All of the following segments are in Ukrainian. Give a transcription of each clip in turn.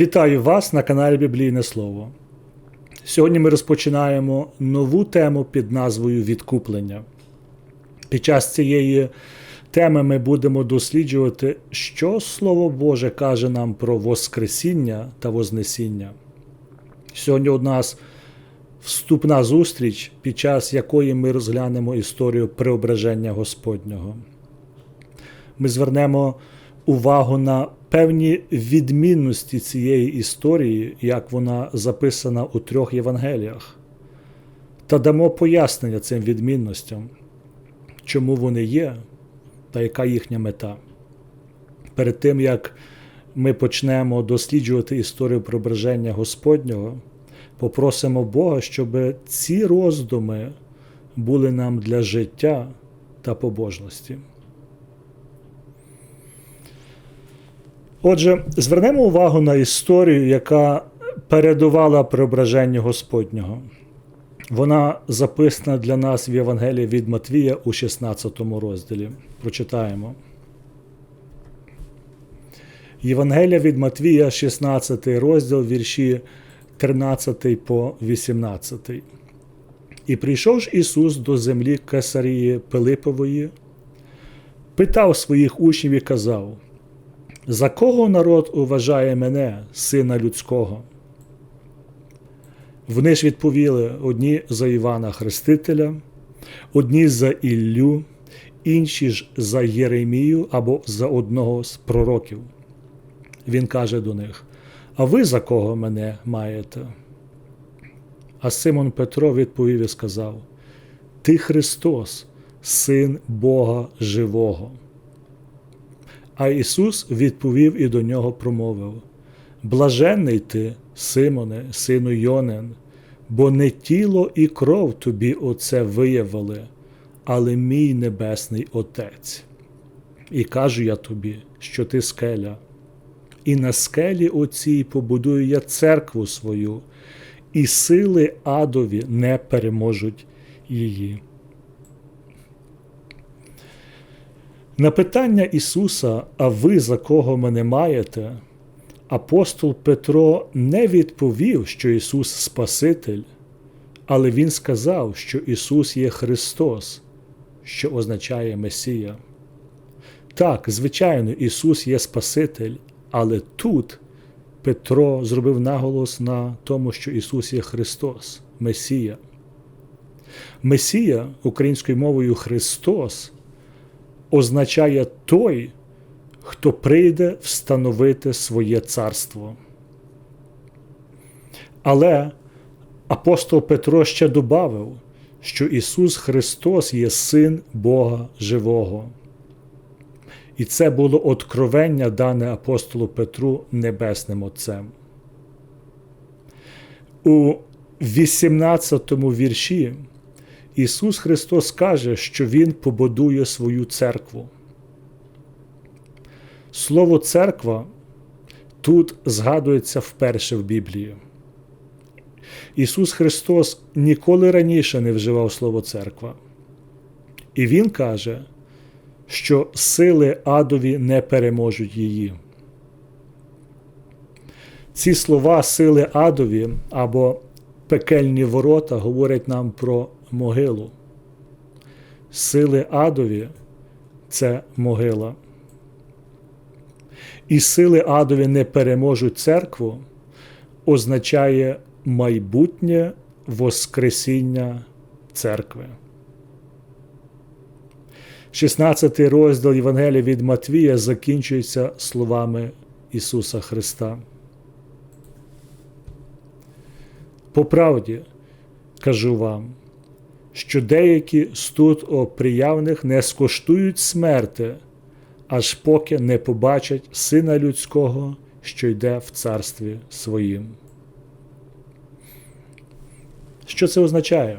Вітаю вас на каналі Біблійне Слово. Сьогодні ми розпочинаємо нову тему під назвою Відкуплення. Під час цієї теми ми будемо досліджувати, що Слово Боже каже нам про Воскресіння та Вознесіння. Сьогодні у нас вступна зустріч, під час якої ми розглянемо історію преображення Господнього. Ми звернемо увагу на певні відмінності цієї історії, як вона записана у трьох Євангеліях, та дамо пояснення цим відмінностям, чому вони є та яка їхня мета. Перед тим як ми почнемо досліджувати історію преображення Господнього, попросимо Бога, щоб ці роздуми були нам для життя та побожності. Отже, звернемо увагу на історію, яка передувала преображенню Господнього. Вона записана для нас в Євангелії від Матвія у 16 розділі. Прочитаємо. Євангелія від Матвія, 16 розділ, вірші 13 по 18. І прийшов ж Ісус до землі Кесарії Пилипової, питав своїх учнів і казав: За кого народ уважає мене, сина людського? Вони ж відповіли одні за Івана Хрестителя, одні за Іллю, інші ж за Єремію або за одного з пророків. Він каже до них: А ви за кого мене маєте? А Симон Петро відповів і сказав: Ти Христос, Син Бога Живого. А Ісус відповів і до нього промовив: Блаженний ти, Симоне, сину Йонен, бо не тіло і кров тобі оце виявили, але мій Небесний Отець. І кажу я тобі, що ти скеля, і на скелі оцій побудую я церкву свою, і сили адові не переможуть її. На питання Ісуса, а ви за кого мене маєте? Апостол Петро не відповів, що Ісус Спаситель, але Він сказав, що Ісус є Христос, що означає Месія. Так, звичайно, Ісус є Спаситель, але тут Петро зробив наголос на тому, що Ісус є Христос, Месія. Месія українською мовою Христос означає той, хто прийде встановити своє царство. Але апостол Петро ще додав, що Ісус Христос є Син Бога Живого. І це було откровення, дане апостолу Петру Небесним Отцем. У 18 вірші Ісус Христос каже, що Він побудує свою церкву. Слово церква тут згадується вперше в Біблії. Ісус Христос ніколи раніше не вживав слово церква. І Він каже, що сили адові не переможуть її. Ці слова сили адові або пекельні ворота говорять нам про могилу. Сили адові це могила. І сили адові не переможуть церкву, означає майбутнє Воскресіння церкви. 16 розділ Євангелія від Матвія закінчується словами Ісуса Христа. По правді кажу вам, що деякі з тут оприявних не скоштують смерти, аж поки не побачать Сина Людського, що йде в царстві своїм. Що це означає?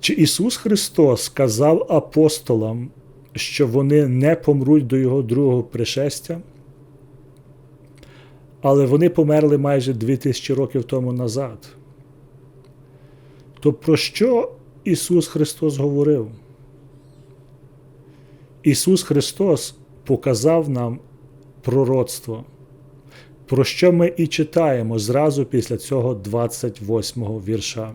Чи Ісус Христос сказав апостолам, що вони не помруть до Його другого пришестя? Але вони померли майже 2000 років тому назад. То про що Ісус Христос говорив? Ісус Христос показав нам пророцтво, про що ми і читаємо зразу після цього 28-го вірша.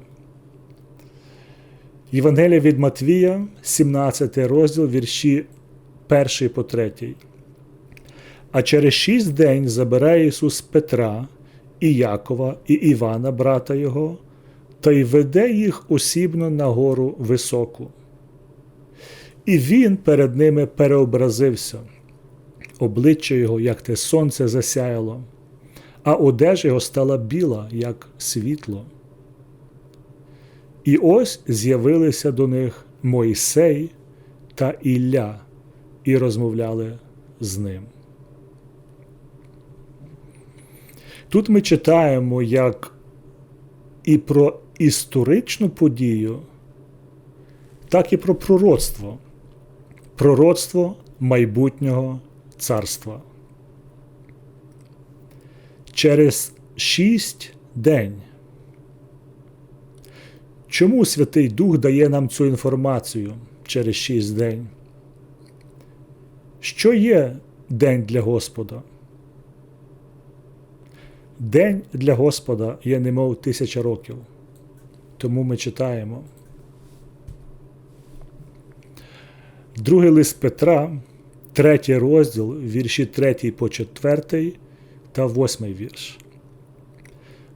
Євангелія від Матвія, 17 розділ, вірші 1 по 3. А через шість день забирає Ісус Петра, і Якова, і Івана, брата Його, та й веде їх осібно на гору високу. І він перед ними переобразився, обличчя його, як те сонце засяяло, а одежа його стала біла, як світло. І ось з'явилися до них Мойсей та Ілля і розмовляли з ним. Тут ми читаємо як і про історичну подію, так і про пророцтво, пророцтво майбутнього царства. Через шість день. Чому Святий Дух дає нам цю інформацію через шість день? Що є день для Господа? День для Господа є немов тисяча років. Тому ми читаємо. Другий лист Петра, третій розділ, вірші 3 по 4 та 8 вірш.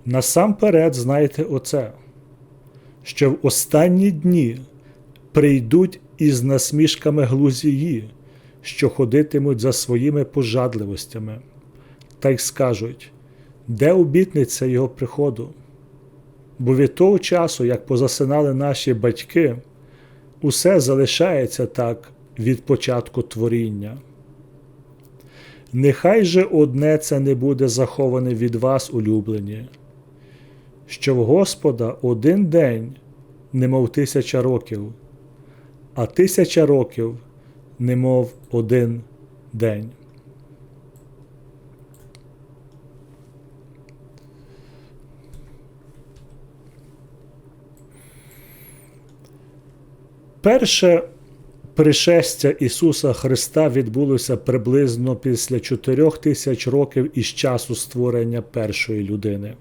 Насамперед знайте оце, що в останні дні прийдуть із насмішками глузії, що ходитимуть за своїми пожадливостями, та й скажуть де обітниця Його приходу? Бо від того часу, як позасинали наші батьки, усе залишається так від початку творіння. Нехай же одне це не буде заховане від вас, улюблені, що в Господа один день, немов тисяча років, а тисяча років, немов один день. Перше пришестя Ісуса Христа відбулося приблизно після 4 тисяч років із часу створення першої людини.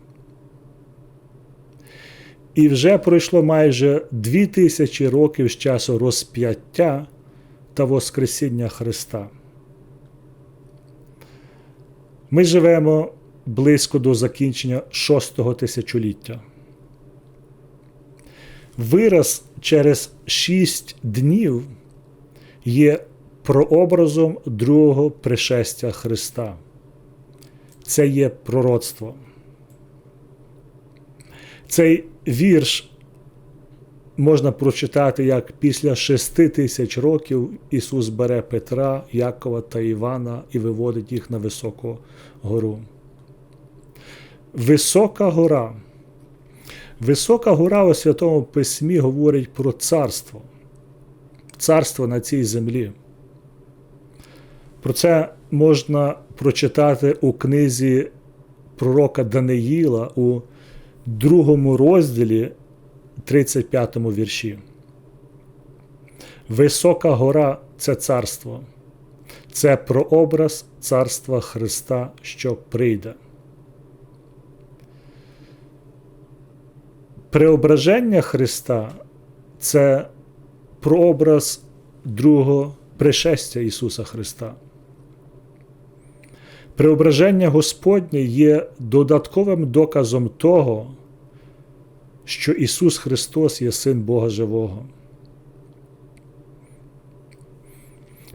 І вже пройшло майже дві тисячі років з часу розп'яття та Воскресіння Христа. Ми живемо близько до закінчення шостого тисячоліття. Вираз через шість днів є прообразом другого пришестя Христа. Це є пророцтво. Цей вірш можна прочитати, як після шести тисяч років Ісус бере Петра, Якова та Івана і виводить їх на високу гору. Висока гора. Висока гора у Святому Письмі говорить про царство, царство на цій землі. Про це можна прочитати у книзі пророка Даниїла у другому розділі 35 вірші. Висока гора це царство, це прообраз царства Христа, що прийде. Преображення Христа це прообраз другого пришестя Ісуса Христа. Преображення Господнє є додатковим доказом того, що Ісус Христос є Син Бога Живого.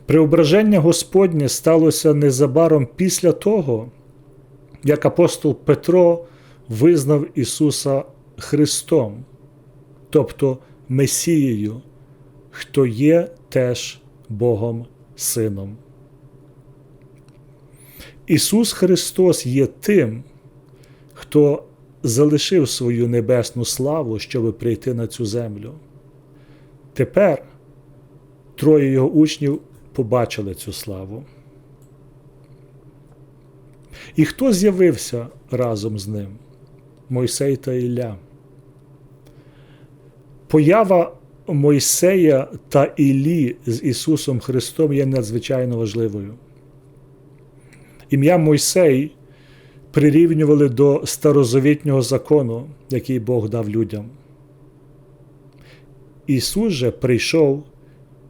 Преображення Господнє сталося незабаром після того, як апостол Петро визнав Ісуса Христом, тобто Месією, хто є теж Богом Сином. Ісус Христос є тим, хто залишив свою небесну славу, щоб прийти на цю землю. Тепер троє його учнів побачили цю славу. І хто з'явився разом з ним? Мойсей та Ілля. Поява Мойсея та Іллі з Ісусом Христом є надзвичайно важливою. Ім'я Мойсей прирівнювали до старозавітнього закону, який Бог дав людям. Ісус же прийшов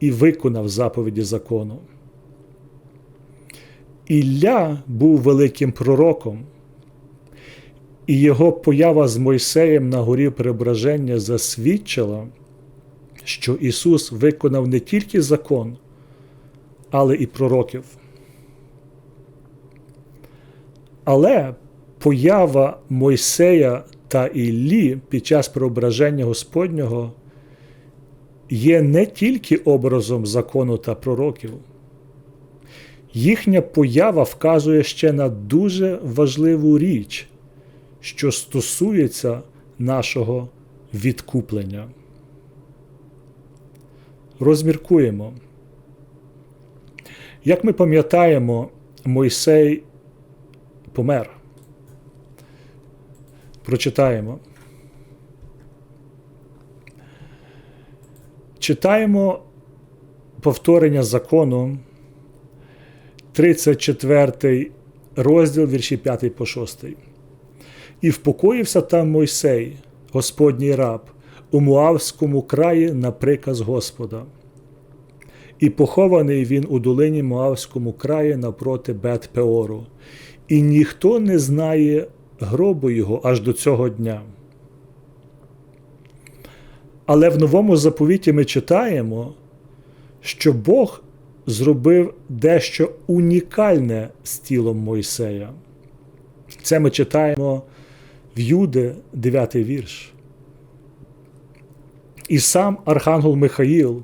і виконав заповіді закону. Ілля був великим пророком, і його поява з Мойсеєм на горі преображення засвідчила, що Ісус виконав не тільки закон, але і пророків. Але поява Мойсея та Іллі під час преображення Господнього є не тільки образом закону та пророків. Їхня поява вказує ще на дуже важливу річ, що стосується нашого відкуплення. Розміркуємо. Як ми пам'ятаємо, Мойсей помер. Prочитаємо. Читаємо повторення закону, 34 розділ вірші 5 по 6. І впокоївся там Мойсей, Господній раб, у Муавському краї на приказ Господа. І похований він у долині Муавському краї напроти Бет Пеору, і ніхто не знає гробу його аж до цього дня. Але в новому заповіті ми читаємо, що Бог зробив дещо унікальне з тілом Мойсея. Це ми читаємо в Юде 9 вірш. І сам Архангел Михаїл,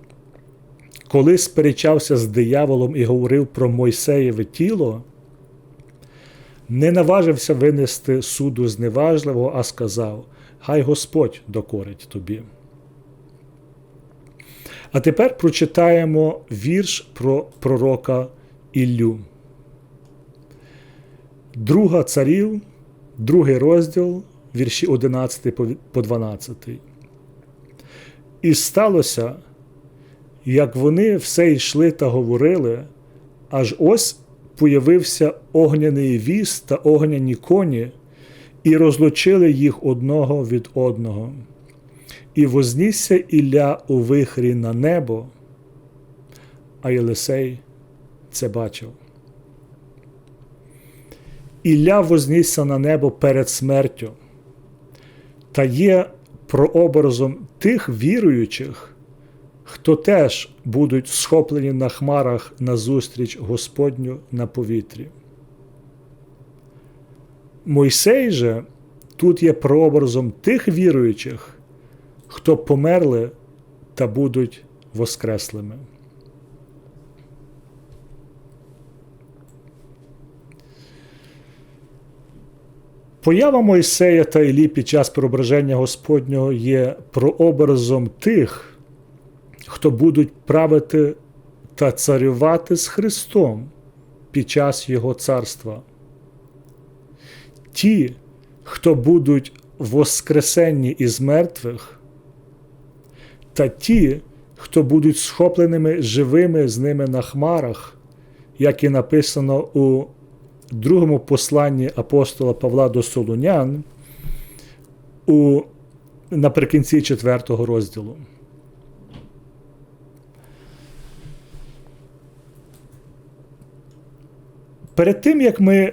коли сперечався з дияволом і говорив про Мойсеєве тіло, не наважився винести суду зневажливого, а сказав: Хай Господь докорить тобі. А тепер прочитаємо вірш про пророка Іллю. Друга царів, другий розділ, вірші 11 по 12. І сталося, як вони все йшли та говорили, аж ось появився огняний віз та огняні коні, і розлучили їх одного від одного. І вознісся Ілля у вихрі на небо, а Єлисей це бачив. Ілля вознісся на небо перед смертю, та є прообразом тих віруючих, хто теж будуть схоплені на хмарах назустріч Господню на повітрі. Мойсей же тут є прообразом тих віруючих, хто померли та будуть воскреслими. Поява Мойсея та Ілі під час преображення Господнього є прообразом тих, хто будуть правити та царювати з Христом під час Його царства. Ті, хто будуть воскресенні із мертвих, та ті, хто будуть схопленими живими з ними на хмарах, як і написано у другому посланні апостола Павла до Солунян у, наприкінці 4 розділу. Перед тим, як ми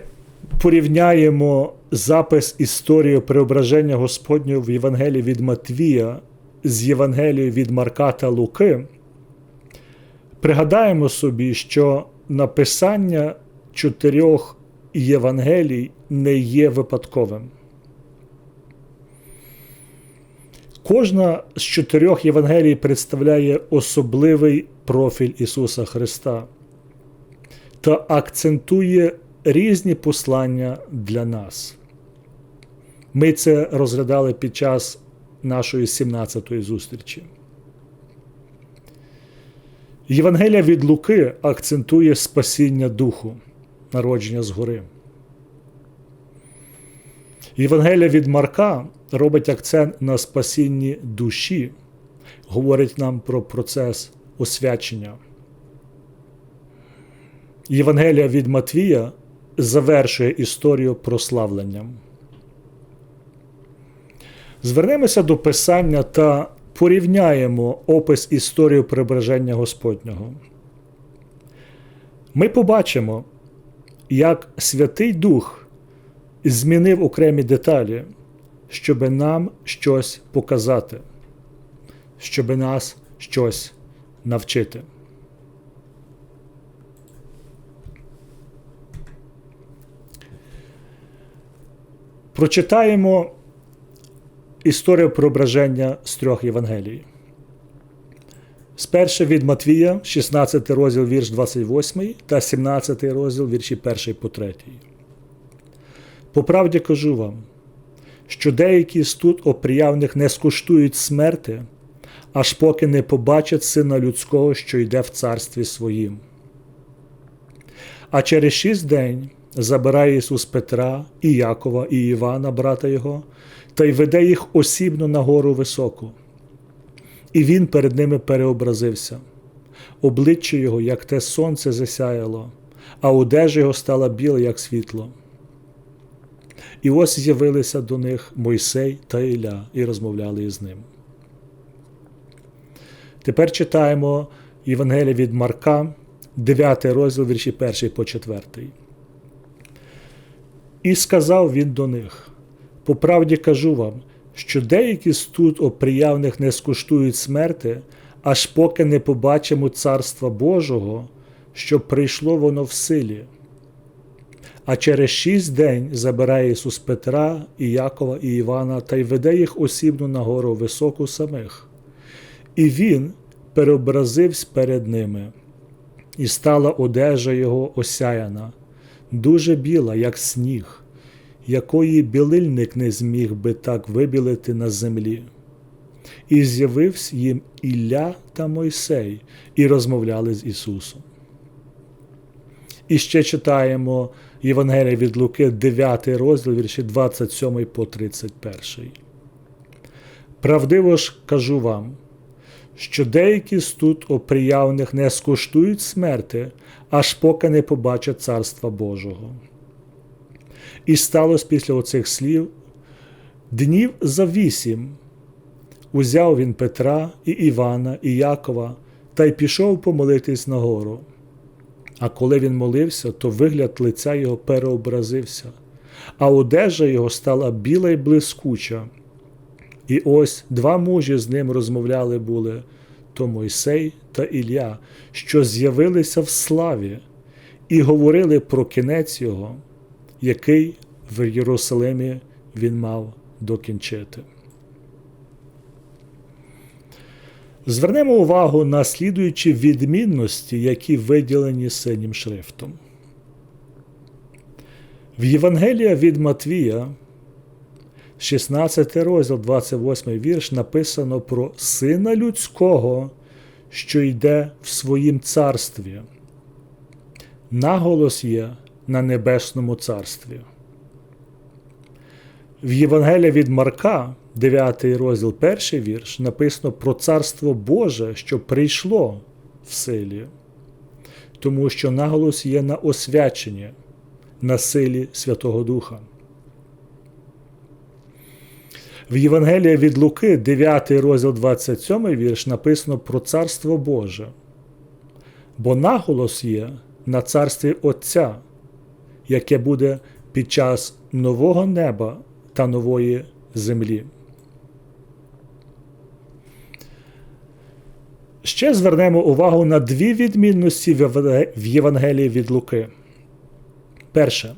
порівняємо запис історії преображення Господнього в Євангелії від Матвія з Євангелією від Марка та Луки, пригадаємо собі, що написання чотирьох Євангелій не є випадковим. Кожна з чотирьох Євангелій представляє особливий профіль Ісуса Христа та акцентує різні послання для нас. Ми це розглядали під час нашої 17-ї зустрічі. Євангелія від Луки акцентує спасіння духу, народження згори. Євангелія від Марка робить акцент на спасінні душі, говорить нам про процес освячення. Євангелія від Матвія завершує історію прославленням. Звернемося до Писання та порівняємо опис історії преображення Господнього. Ми побачимо, як Святий Дух змінив окремі деталі, щоб нам щось показати, щоб нас щось навчити. Прочитаємо історію преображення з трьох Євангелій. Сперше від Матвія, 16 розділ вірш 28 та 17 розділ вірші 1 по 3. По правді кажу вам, що деякі з тут оприявних не скуштують смерти, аж поки не побачать сина людського, що йде в царстві своїм. А через шість день забирає Ісус Петра, і Якова, і Івана, брата Його, та й веде їх осібно на гору високу. І він перед ними переобразився. Обличчя його, як те сонце засяяло, а одежа його стала біла, як світло. І ось з'явилися до них Мойсей та Ілля і розмовляли із ним. Тепер читаємо Євангелія від Марка, 9 розділ вірші 1 по 4. І сказав він до них: По правді кажу вам, що деякі з тут оприявних не скуштують смерти, аж поки не побачимо Царства Божого, щоб прийшло воно в силі. А через шість день забирає Ісус Петра, і Якова, і Івана та й веде їх осібно на гору високу самих. І він переобразився перед ними, і стала одежа його осяяна, дуже біла, як сніг, якої білильник не зміг би так вибілити на землі. І з'явився їм Ілля та Мойсей, і розмовляли з Ісусом. І ще читаємо Євангелія від Луки, 9 розділ, вірші 27 по 31. Правдиво ж кажу вам, що деякі з тут оприявних не скуштують смерти, аж поки не побачать Царства Божого. І сталося після оцих слів днів за вісім. Узяв він Петра і Івана, і Якова та й пішов помолитись на гору. А коли він молився, то вигляд лиця його переобразився, а одежа його стала біла й блискуча. І ось два мужі з ним розмовляли були то Мойсей та Ілля, що з'явилися в славі, і говорили про кінець його, який в Єрусалимі він мав докінчити. Звернемо увагу на слідуючі відмінності, які виділені синім шрифтом. В Євангелія від Матвія, 16 розділ, 28 вірш, написано про Сина Людського, що йде в своїм царстві. Наголос є на Небесному царстві. В Євангелії від Марка, 9 розділ, перший вірш, написано про Царство Боже, що прийшло в силі, тому що наголос є на освяченні, на силі Святого Духа. В Євангелії від Луки, 9 розділ 27 вірш, написано про Царство Боже, бо наголос є на царстві Отця, яке буде під час нового неба та нової землі. Ще звернемо увагу на дві відмінності в Євангелії від Луки. Перше,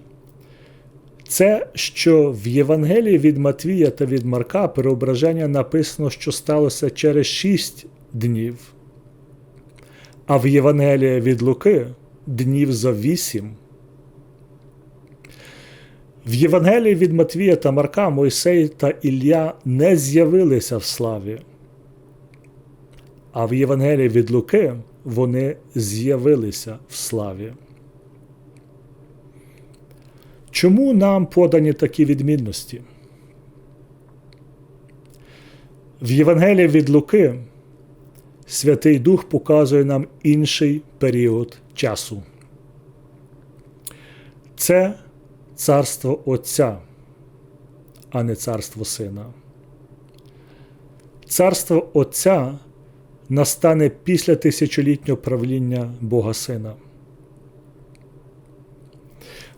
це що в Євангелії від Матвія та від Марка переображення написано, що сталося через шість днів, а в Євангелії від Луки днів за вісім. В Євангелії від Матвія та Марка Мойсей та Ілля не з'явилися в славі, а в Євангелії від Луки вони з'явилися в славі. Чому нам подані такі відмінності? В Євангелії від Луки Святий Дух показує нам інший період часу. Це царство Отця, а не царство Сина. Царство Отця настане після тисячолітнього правління Бога Сина.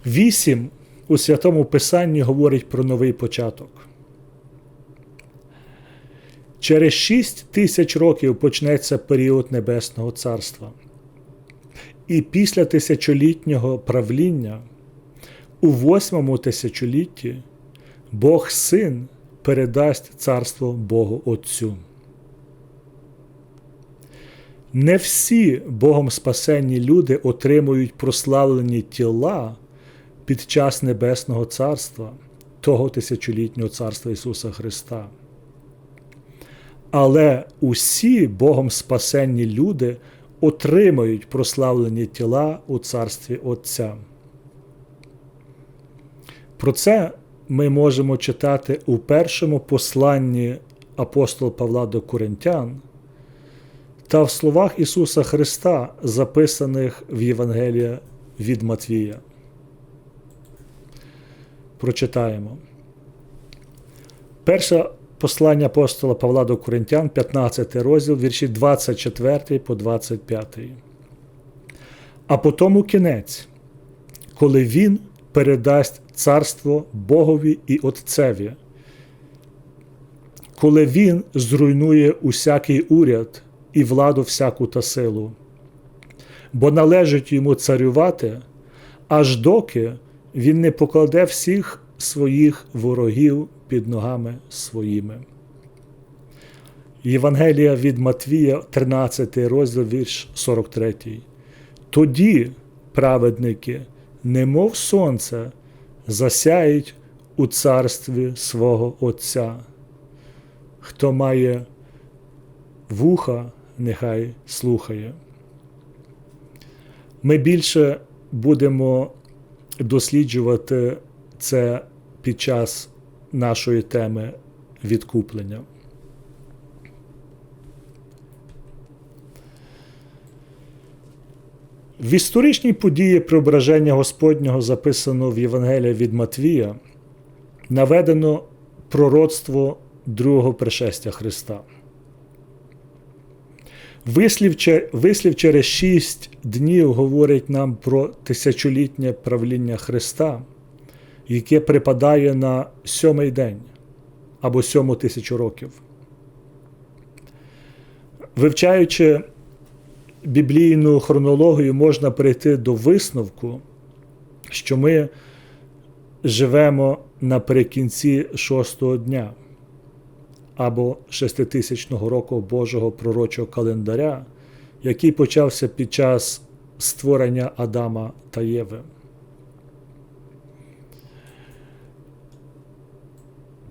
Вісім у Святому Писанні говорить про новий початок. Через шість тисяч років почнеться період Небесного Царства. І після тисячолітнього правління у восьмому тисячолітті Бог Син передасть царство Богу Отцю. Не всі Богом спасенні люди отримують прославлені тіла під час Небесного Царства, того тисячолітнього царства Ісуса Христа. Але усі Богом спасенні люди отримають прославлені тіла у царстві Отця. Про це ми можемо читати у першому посланні апостола Павла до Коринтян та в словах Ісуса Христа, записаних в Євангелія від Матвія. Прочитаємо. Перше послання апостола Павла до Коринтян, 15 розділ, вірші 24 по 25. А потому кінець, коли Він передасть царство Богові і Отцеві, коли Він зруйнує усякий уряд і владу всяку та силу, бо належить йому царювати, аж доки він не покладе всіх своїх ворогів під ногами своїми. Євангелія від Матвія, 13 розділ вірш 43. Тоді праведники, немов сонце, засяють у царстві свого Отця. Хто має вуха, нехай слухає. Ми більше будемо досліджувати це під час нашої теми відкуплення. В історичній події преображення Господнього записано в Євангелії від Матвія, наведено пророцтво другого пришестя Христа. Вислів, вислів через шість днів говорить нам про тисячолітнє правління Христа, яке припадає на сьомий день або сьому тисячу років. Вивчаючи біблійну хронологію, можна прийти до висновку, що ми живемо наприкінці шостого дня або шеститисячного року Божого пророчого календаря, який почався під час створення Адама та Єви.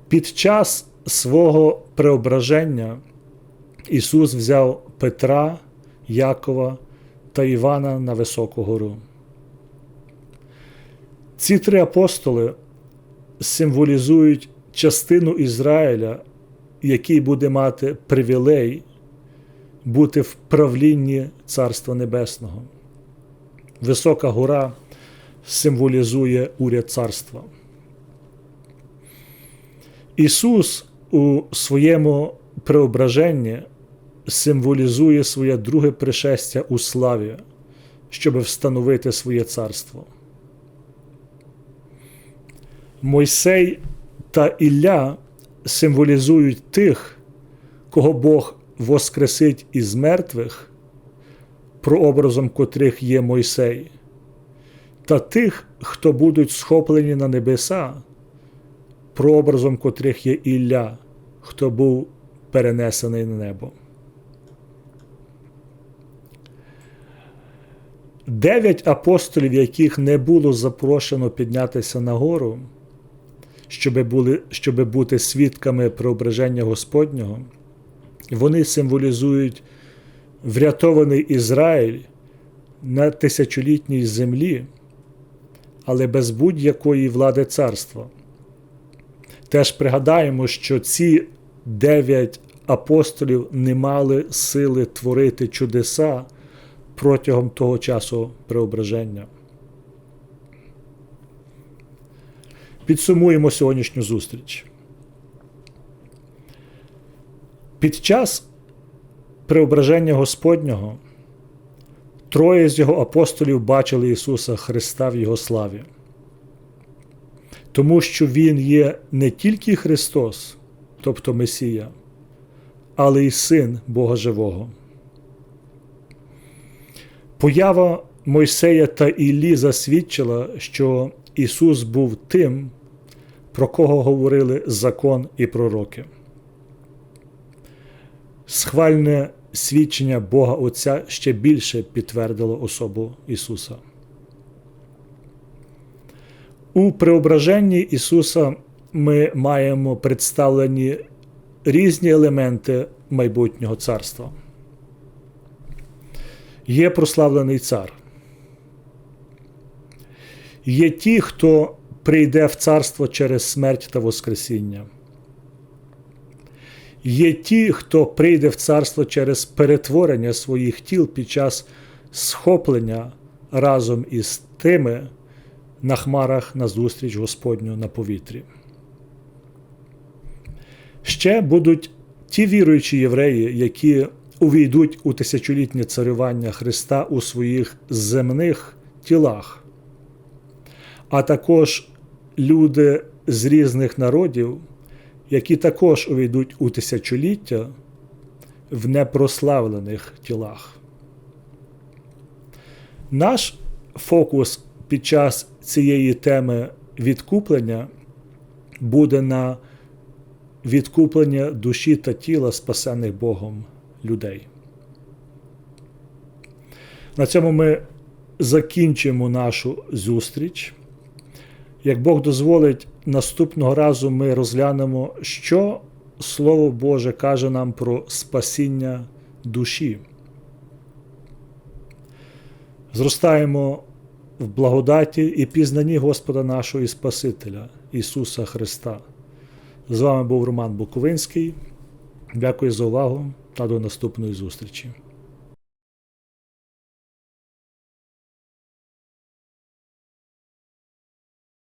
Під час свого преображення Ісус взяв Петра, Якова та Івана на високу гору. Ці три апостоли символізують частину Ізраїля, який буде мати привілей бути в правлінні Царства Небесного. Висока гора символізує уряд царства. Ісус у своєму преображенні символізує своє друге пришестя у славі, щоб встановити своє царство. Мойсей та Ілля символізують тих, кого Бог воскресить із мертвих, прообразом котрих є Мойсей, та тих, хто будуть схоплені на небеса, прообразом котрих є Ілля, хто був перенесений на небо. Дев'ять апостолів, яких не було запрошено піднятися на гору, щоб були, щоб бути свідками преображення Господнього, вони символізують врятований Ізраїль на тисячолітній землі, але без будь-якої влади царства. Теж пригадаємо, що ці дев'ять апостолів не мали сили творити чудеса протягом того часу преображення. Підсумуємо сьогоднішню зустріч. Під час преображення Господнього троє з його апостолів бачили Ісуса Христа в Його славі, тому що Він є не тільки Христос, тобто Месія, але й Син Бога Живого. Поява Мойсея та Іллі засвідчила, що Ісус був тим, про кого говорили закон і пророки. Схвальне свідчення Бога Отця ще більше підтвердило особу Ісуса. У преображенні Ісуса ми маємо представлені різні елементи майбутнього царства. Є прославлений цар. Є ті, хто прийде в царство через смерть та Воскресіння. Є ті, хто прийде в царство через перетворення своїх тіл під час схоплення разом із тими на хмарах на зустріч Господню на повітрі. Ще будуть ті віруючі євреї, які увійдуть у тисячолітнє царювання Христа у своїх земних тілах, а також люди з різних народів, які також увійдуть у тисячоліття в непрославлених тілах. Наш фокус під час цієї теми відкуплення буде на відкуплення душі та тіла спасених Богом людей. На цьому ми закінчимо нашу зустріч. Як Бог дозволить, наступного разу ми розглянемо, що Слово Боже каже нам про спасіння душі. Зростаємо в благодаті і пізнанні Господа нашого і Спасителя Ісуса Христа. З вами був Роман Буковинський. Дякую за увагу та до наступної зустрічі.